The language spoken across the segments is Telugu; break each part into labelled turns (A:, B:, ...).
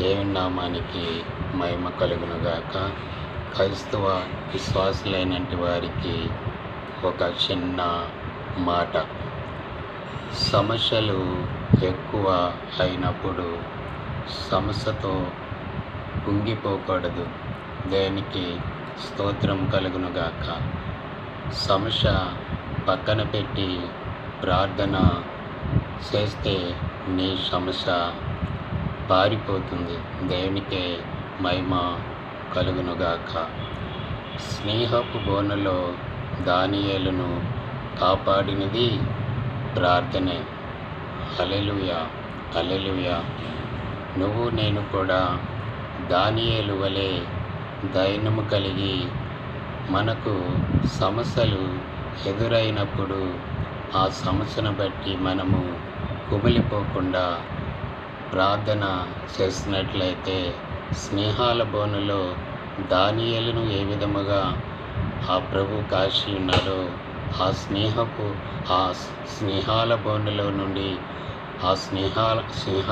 A: దేవుని నామానికి మహిమ కలుగునుగాక. క్రైస్తవ విశ్వాసులైనటువంటి వారికి ఒక చిన్న మాట. సమస్యలు ఎక్కువ అయినప్పుడు సమస్యతో కుంగిపోకూడదు. దేనికి స్తోత్రం కలుగునుగాక. సమస్య పక్కన పెట్టి ప్రార్థన చేస్తే నీ సమస్య పారిపోతుంది. దేవునికే మహిమ కలుగునుగాక? స్నేహపు బోనలో దానియేలును కాపాడినది ప్రార్థనే. అలెలుయ అలెలుయ నువ్వు నేను కూడా దానియేలు వలె దైనము కలిగి మనకు సమస్యలు ఎదురైనప్పుడు ఆ సమస్యను బట్టి మనము కుమిలిపోకుండా ప్రార్థన చేసినట్లయితే స్నేహాల బోనులో దానియలను ఏ విధముగా ఆ ప్రభు కాశీ ఉన్నాడో ఆ స్నేహపు ఆ స్నేహాల బోనులో నుండి ఆ స్నేహాల సింహ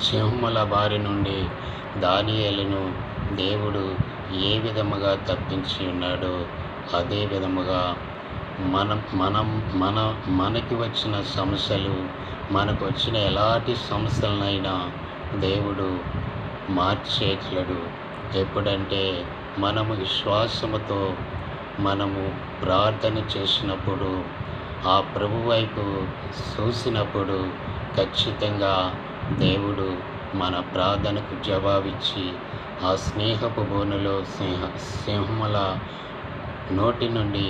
A: సింహముల బారి నుండి దానియలను దేవుడు ఏ విధముగా తప్పించి ఉన్నాడో అదే విధముగా మనం మనం మన మనకి వచ్చిన సమస్యలు మనకు వచ్చిన ఎలాంటి సమస్యలనైనా దేవుడు మార్చేయగలడు ఎప్పుడంటే మనము విశ్వాసముతో మనము ప్రార్థన చేసినప్పుడు ఆ ప్రభు వైపు చూసినప్పుడు ఖచ్చితంగా దేవుడు మన ప్రార్థనకు జవాబిచ్చి ఆ స్నేహపు బోనులో సింహ సింహముల నోటి నుండి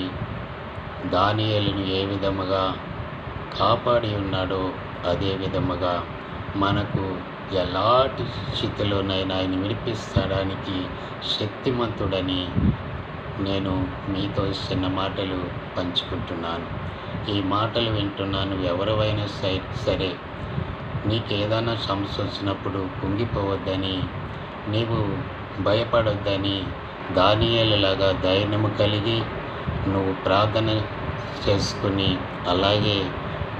A: దానియలను ఏ విధముగా కాపాడి ఉన్నాడో అదే విధముగా మనకు ఎలాంటి స్థితిలోనైనా ఆయన విడిపిస్తాడానికి శక్తిమంతుడని నేను మీతో ఇస్తున్న మాటలు పంచుకుంటున్నాను. ఈ మాటలు వింటున్నాను ఎవరైనా సరే నీకు ఏదైనా సమస్య వచ్చినప్పుడు కుంగిపోవద్దని నీవు భయపడొద్దని దానియేలులాగా ధైర్యం కలిగి నువ్వు ప్రార్థన చేసుకుని అలాగే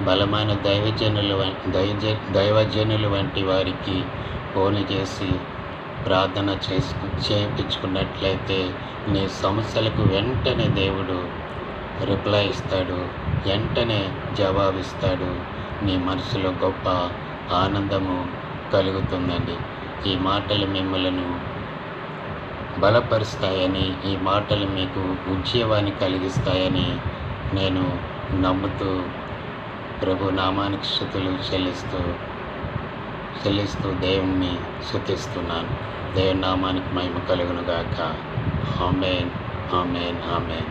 A: బలమైన దైవజనులు దైవజ దైవజనులు వంటి వారికి ఫోన్ చేసి ప్రార్థన చేసుకు చేయించుకున్నట్లయితే నీ సమస్యలకు వెంటనే దేవుడు రిప్లై ఇస్తాడు వెంటనే జవాబిస్తాడు. నీ మనసులో గొప్ప ఆనందము కలుగుతుందండి. ఈ మాటలు మిమ్మలను బలపరుస్తాయని ఈ మాటలు మీకు ఉద్యోగాన్ని కలిగిస్తాయని నేను నమ్ముతూ ప్రభు నామానికి స్థుతులు చెల్లిస్తూ చెల్లిస్తూ దేవుణ్ణి శుతిస్తున్నాను. దేవుని నామానికి మహిమ కలుగును గాక ఆమెన్ ఆమెన్ ఆమెన్.